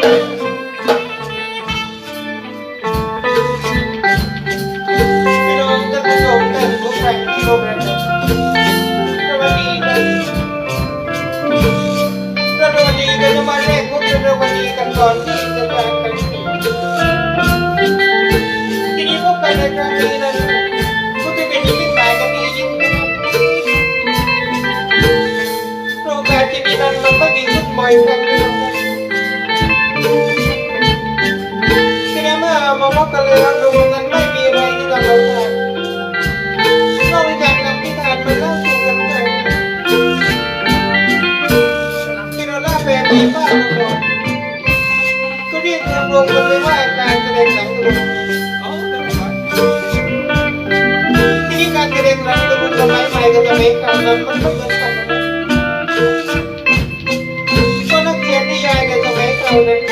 Thank you. ลบกันเลยครับดูกันไม่มีอะไรที่เลยนอกจะกนำพิธานมาเล่าสู่กันฟังกินล่าแปลไปบ้างก่อนก็เรียกรวมกันเลยว่าการแสดงหนังตะลุงที่การแสดงหนังตะลุงสมัยใหม่กัะสมัยเก่านั้นมันก็เหมือนกันก็นักเรียนนิยายกับสมัยเก่านั้น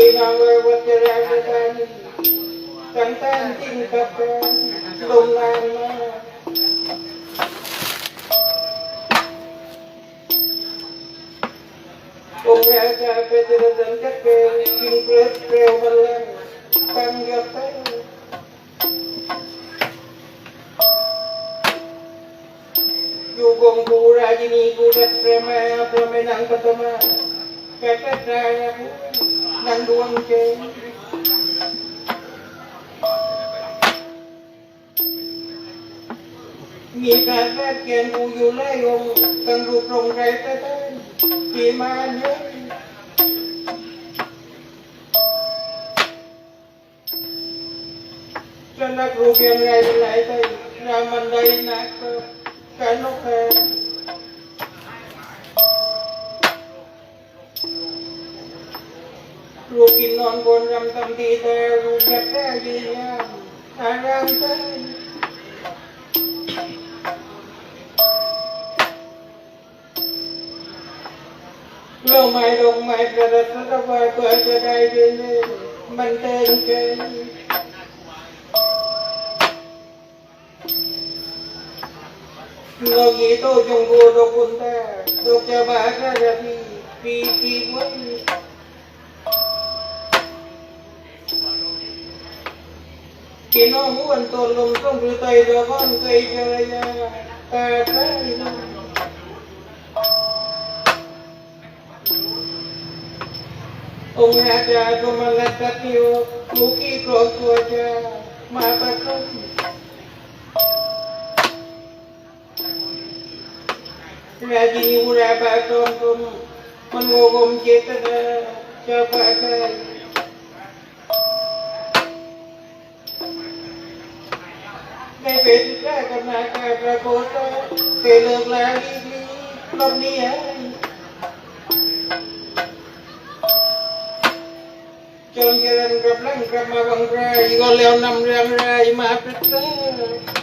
นี่นางเลยวัดจะราชการตั้งแต่จริงกับแกลงนางมาองค์ราชาเป็นเรื่องจักเกลกินเกลือเกลียวมันแล้วตั้งยศตั้งอยู่กงกูราชินีกูรัตเปรมาพระแม่นางปฐมาแกตต รายานังดวงเจมีการแวดเกียนกูอยู่ไล่องค์ตั้งรูปตรงไรแต่ต้นกี่มานเยอะจะนักรูปยังไงเป็นไห ลูกกินนอนบนรำทำดีแต่ลูกอยากได้ยืนยามอารามใจลงไม้ลงไม้ประดับประดับเพื่อจะได้ยืนมันเติมใจเรายีโตจงกูด กินหัวตัลมต้องรู้ใจดอกันใจจะยังแต่แต่องค์แห่ใจาก็มาลัดติโอลูกีโกรตัวจามาตะคุราจีอุราบาตอมตุมมันโงกมเจตนาจะปะกัน ได้เป็นแค่กำนาการประโกฏเตเลิกลาลีลีรอบนี้จนเจริญกับลังกลับมาบังไรก็แล้วนำเรื่องไรมาปรึกษารา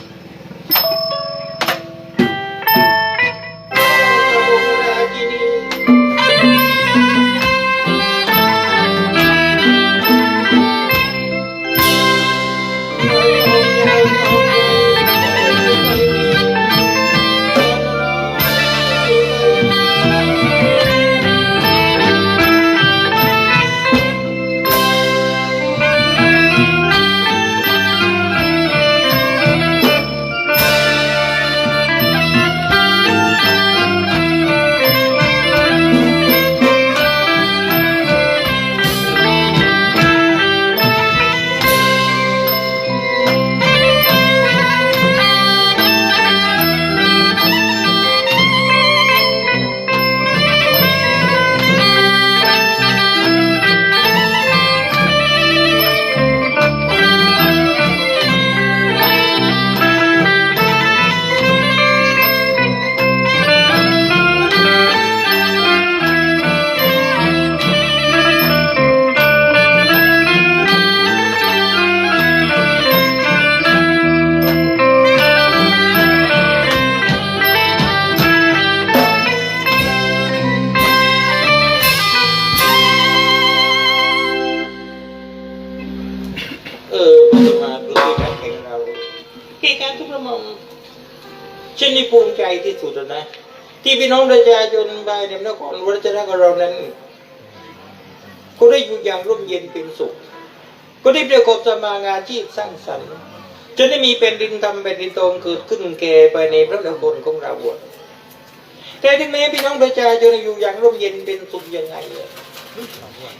ฉันนี่ภูมิใจที่สุดนะ ที่พี่น้องประชาชนบายในนครวัชรกับเรานั้น ก็ได้อยู่อย่างร่มเย็นเป็นสุข ก็ได้ประกอบสมางานที่สร้างสรรค์จนได้มีเป็นดินทำเป็นดินทองเกิดขึ้นแก่ไปในพระนครของเราแต่ถึงแม้พี่น้องประชาชนอยู่อย่างร่มเย็นเป็นสุขยังไงอะ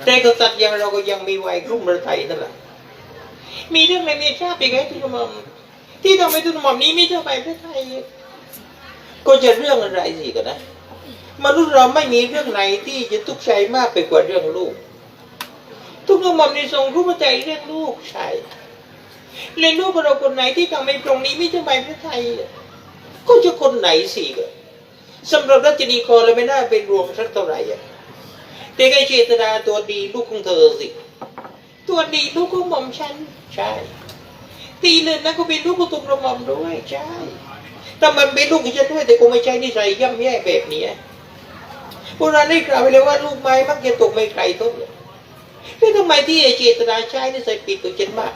แต่กษัตริย์อย่างเราก็ยังมีไว้กลุ่มประเทศนั่นแหละมีเรื่องในเมียชาติอีไงที่กระหม่อมที่ทำให้ทุนกระหม่อมนี้ไม่เท่าไปพระไทย ก็จะเรื่องอะไรสิกันนะ มนุษย์เราไม่มีเรื่องไหนที่จะทุกข์ใจมากไปกว่าเรื่องลูก ทุกกระหม่อมในทรงรู้มาใจเรื่องลูกใช่เลยลูกเราคนไหนที่ทำให้ตรงนี้ไม่เท่าไปพระไทย ก็จะคนไหนสิกันสำหรับรัชนีคอเลยไม่น่าเป็นรวมสักเท่าไหร่อะแต่ไอเจตนาตัวดีลูกของเธอสิ ตัวดีลูกของหม่อมฉันใช่ตีเลยนะก็เป็นลูกของตุกกระหม่อมด้วยใช่ แต่มันเป็นลูกของฉันด้วยแต่กูไม่ใช่นิสัยย่ำแย่แบบนี้โบราณได้กล่าวไว้เลยว่าลูกไม้มักจะตกไม่ไกลต้นเลยนี่ทำไมที่ไอเจตนาใช้นี่ใส่ปิดตัวเจนมาก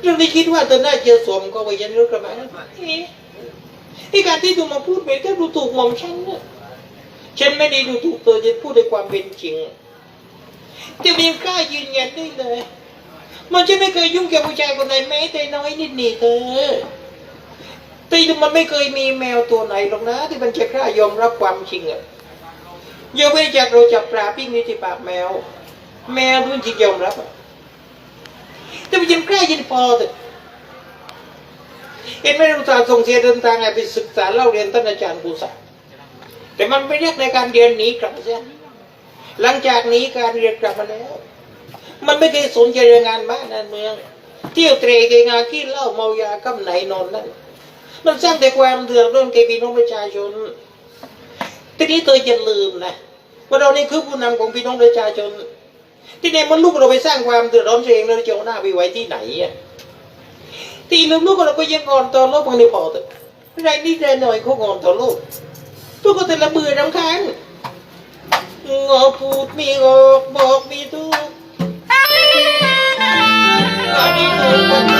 เรื่องนี้คิดว่าตอนหน้าเจอสวมก็ไว้ยันรู้กระมาเอ๊ะที่การที่ตูมาพูดไปก็ดูถูกหม่อมฉันเนี่ยฉันไม่ได้ดูถูกตัวฉันพูดในความเป็นจริงจะมีกล้ายืนยันได้เลย มันจะไม่เคยยุ่งเกี่ยวกับผู้ชายคนไหนแม้แต่น้อยนิดหนี่เธอ ต่มันไม่เคยมีแมวตัวไหนหรอกนะ ที่มันจะกล้ายอมรับความจริงอะยกเว้นจากเราจับปลาปิ้งนี่ที่ปากแมว แมวรุ่นจริงยอมรับอะแต่มันยังกล้ายินพอเถอะเห็นไหมเราตาห์ส่งเสียเดินทางไปศึกษาเล่าเรียนท่านอาจารย์กุศลแต่มันไม่เรียกในการเรียนหนีกลับเสียหลังจากนี้การเรียนกลับมาแล้ว มันไม่เคยสนใจเรื่องงานบ้านงานเมือง เที่ยวเตรเกงาขี้เหล้าเมายากำไหนนอนนั่น มันสร้างแต่ความเดือดร้อนแก่พี่น้องประชาชน ทีนี้เธอจะลืมนะว่าเรานี่คือผู้นำของพี่น้องประชาชน ที่ไหนมันลูกเราไปสร้างความเดือดร้อนเองเราจะเอาหน้าไปไว้ที่ไหนอะทีลืมลูกเราก็ยังงอนต่อโลกมันเลยพอเถอะไรนี่ไรหน่อยเขางอนต่อโลกพวกก็แต่ละเบื่อรำคาญงอพูดมีออกบอกมีทุกอั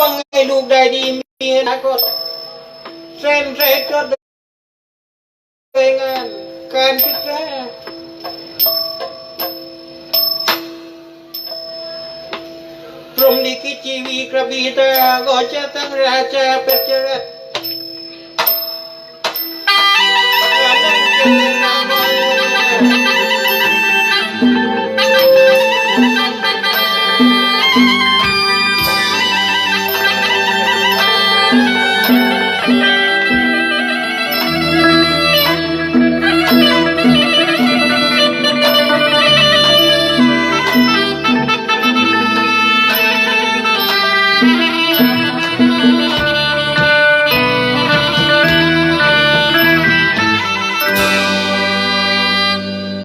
วังให้ลูกได้ดีมีอนาคตเส้นเสร็จก็โดยงานการศึกษาพรหมลิขิตชีวีกระบีตาก็จะตั้งราชาเป็นจรัส